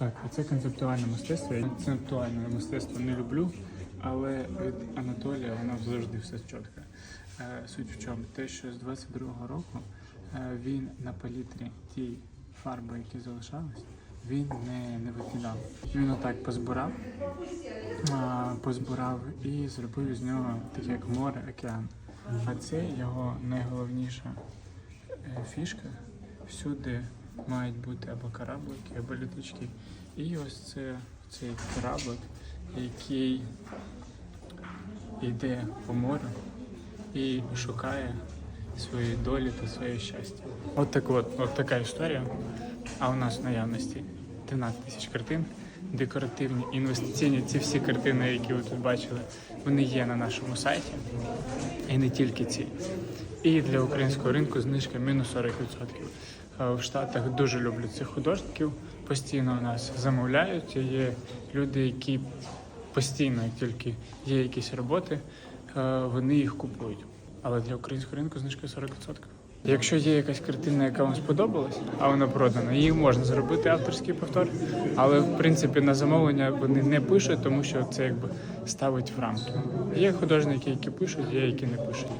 Так, це концептуальне мистецтво. Я концептуальне мистецтво не люблю, але від Анатолія воно завжди все чітко. Е, Суть в чому? Те, що з 22-го року е, він на палітрі ті фарби, які залишались, він не, не викидав. Він отак позбирав, позбирав і зробив з нього таке як море, океан. А це його найголовніша е, фішка. Всюди мають бути або кораблики, або літачки. І ось це цей кораблик, який йде по морю і шукає свої долі та своє щастя. От так от, от така історія. А у нас в наявності 13 тисяч картин, декоративні, інвестиційні. Ці всі картини, які ви тут бачили, вони є на нашому сайті. І не тільки ці. І для українського ринку знижка мінус 40%. Е, В Штатах дуже люблять цих художників. Постійно у нас замовляють. Є люди, які постійно, як тільки є якісь роботи, е, вони їх купують. Але для українського ринку знижка 40%. Якщо є якась картина, яка вам сподобалась, а вона продана, її можна зробити авторський повтор. Але в принципі на замовлення вони не пишуть, тому що це якби ставить в рамки. Є художники, які пишуть, є які не пишуть.